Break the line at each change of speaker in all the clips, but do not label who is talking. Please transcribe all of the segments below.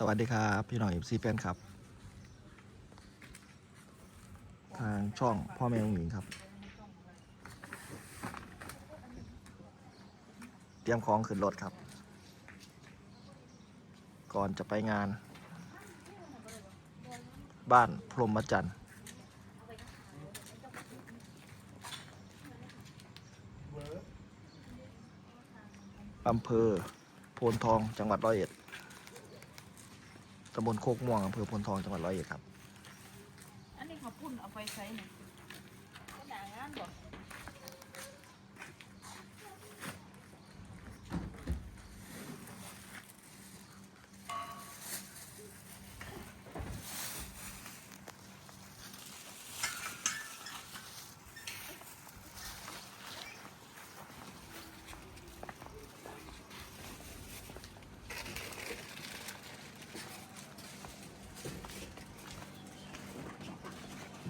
สวัสดีครับ พี่หน้องเอฟซีแฟนครับ ทางช่องพ่อแม่องหญิงครับ เตรียมของขึ้นรถครับ ก่อนจะไปงาน บ้านพรหมจันทร์อำเภอโพนทองจังหวัดร้อยเอ็ด ตำบลโคกม่วงอำเภอพลทองจังหวัดร้อยเอ็ดครับ
อันนี้เขาพุ่นเอาไปใช้เนี่ยก็ด่างานบ่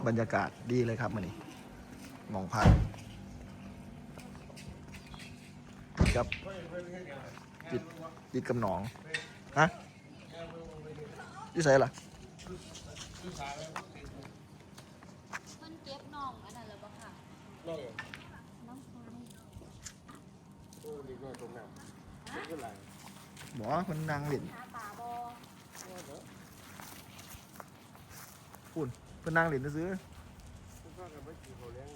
บรรยากาศดีเลยครับมันนี่หมองพักครับติดติดกับหนองฮะที่ใส่ล่ะ
มันเก็บน่องอันนั้นเลยบ่ค่ะ
นอกจาก
น้องไฟ
โอ้ดีน้อยตรงนั้นไม่เป็นไร
หมอคนนางเล่น
หาป่าบ่
ปุ่น เพิ่นนางเล่นซื้อ
ทุกข้ากันไม่กี่เขาเลี้ยง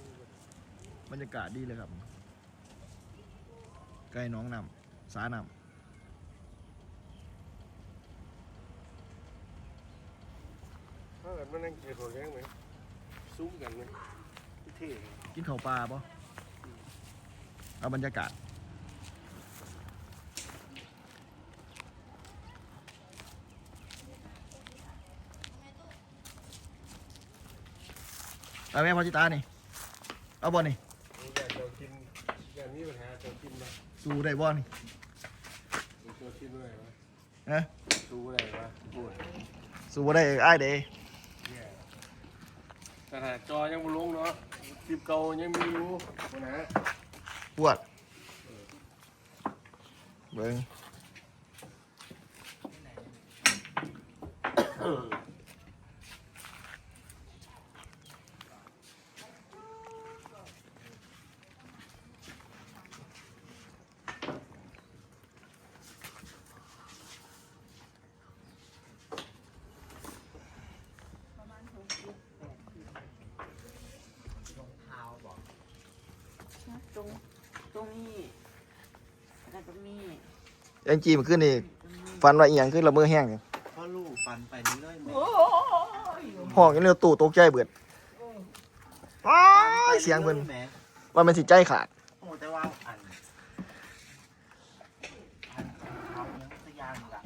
บรรยากาศดีเลยครับ ใกล้หน้องนำสาน
ถ้าเกิดมันนั่งกี่เขาเลี้ยงไหมซุ้มกันไหมเท่ำ
กินข้าวปลาปะเอาบรรยากาศ เอาแม่พอจิตานี่ เอาบอลนี่
อยากจะกินอยากมีปัญหาจะกินมา
สู้ได้บอลนี่
จะกินอะไรวะ
นะ
ดูอะไรวะปวด
สู้บ่ได้อ้ายเด้
แย่แต่หาจอยังไม่ลงเนาะคลิปเก่ายังมีอยู่ปัญหา
ปวดเบิ่ง
รงนี้แล้วตรงนี้
ยังจีมันขึ้นนี่ฟันว่าอีหยังขึ้นละเมอแห้ง
พ่อลูกฟันไปเรื่อยๆหมด
โอ้ย
ห้องยังเนื้อตู้ตกใจเบิดอ้ายเสียงเพิ่น
แหม
ว่ามันสิใจขาด
โอ้แต่ว่าอันอันทำเนื้อสักอย่างหนึ่งละ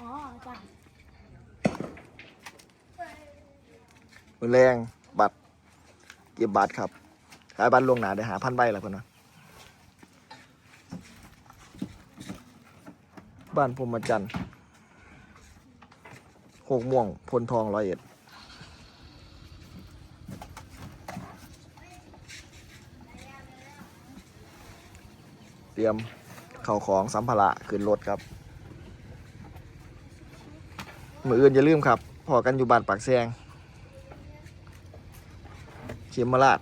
อ๋อจ้ะ
มือแรงบัตรเก็บบัตรครับขายบัตรลวงหนาได้หาพันใบแล้วเพิ่นว่าบ้านพรมจันทร์โคกม่วงพลทองร้อยเอ็ดเตรียมเข้าของสัมภาระขึ้นรถครับ มืออื่นอย่าลืมครับพอกันอยู่บ้านปากแซง มราช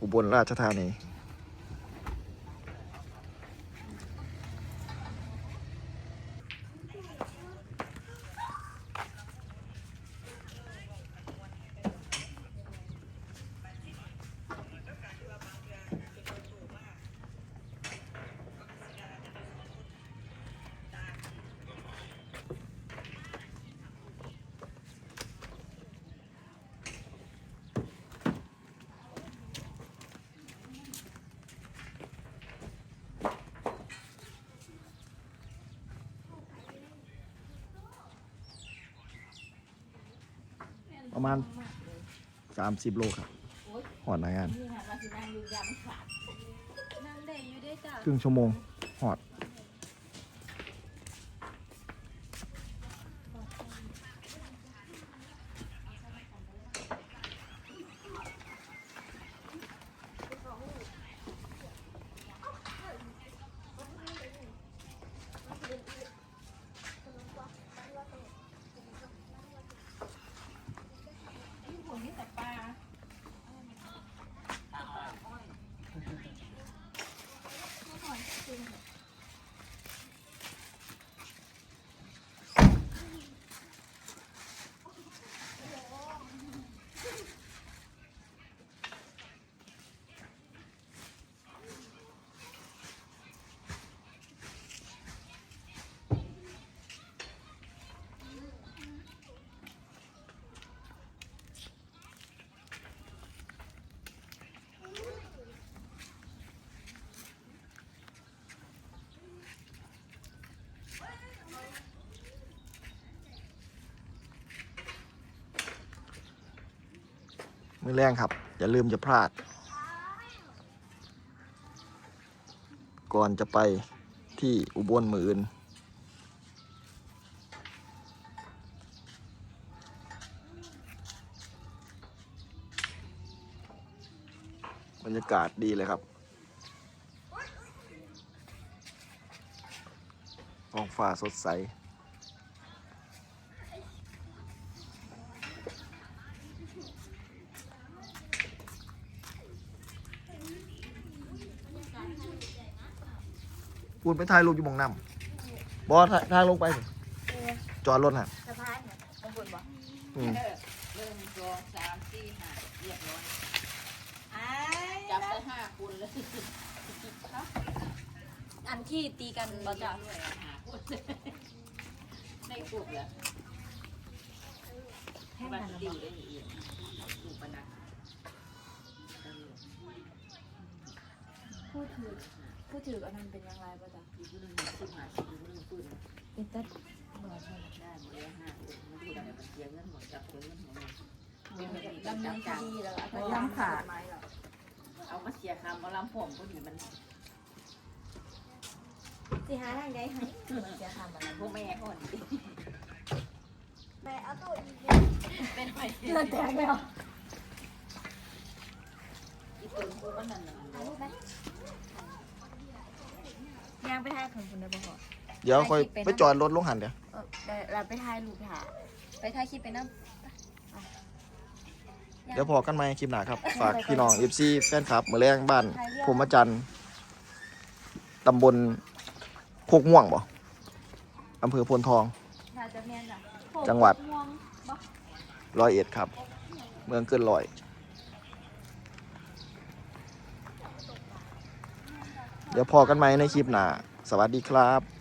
อุบลราชธานี ประมาณ30โลครับหอดหนางาน
นี่ค่ะเราสินั่งอยู่ยามขาดนั่งได้อยู่ได้จ้ะ
ครึ่งชั่วโมงหอด มือแรงครับ อย่าลืมจะพลาด ก่อนจะไปที่อุบลมืออื่นบรรยากาศดีเลยครับท้องฟ้าสดใส พูดไปถ่ายรูปอยู่หมองน้ำบอสทางลงไปสิจอดรถน่ะ
สะพานเนี่ยตรงบนบ่
อืม
เออหนึ่งสองสามสี่ห้าเรียบร้อยจับได้ห้าคนเลย
อันที่ตีกันบ่จ้ะ
ด้วยหาคนได้กลุ่มแล้วให้มันดีได้อีกดูปนัก
พูดถือ พูดถืออันนั้นเป็นยังไงบ่จ้ะ
อีกคนหนึ่งสิบห้าสิบคนหนึ่งปืน
เป็นตัด
ได้หมดเลยห้าคนมันดูอะไรมันเสียเงินหมดจับเงินหมดเลย
ดำเนินคดีแล้วก็
ล้ำขา
ไม้หรอ
เอามาเสียคำมาล้ำผมก็อยู่มัน
สิหาทางใดให้เสียค่ามัน
พวกแม่ก่อน
แม่เอาตัวอีก
เป็นไป
เลิกแตกแล้ว
อีกตัวกูมันนั่นน่ะ
เอาลูกไหม ยางไปถ่ายของคุณได้บ่พอ
เดี๋ยวค่อย
ไปนะ
ไปจอดรถลงหันเดี๋ยว
เออได้เราไปถ่ายรูปค่ะไปถ่ายคลิปไปนำ
เดี๋ยวพอกันไหมคลิปหน้าครับ ฝากพี่น้องเอฟซีแฟนคลับมือแรงบ้านพรหมจันทร์ตำบลโคกม่วงบ่อำเภอโพนทอง
ถ้าจะแม่นจ้ะ
จังหวัด
ม่วงบ่
ร้อยเอ็ดครับ เมืองเกินร้อย ดี๋ยวพอกันไหมในคลิปหน้า สวัสดีครับ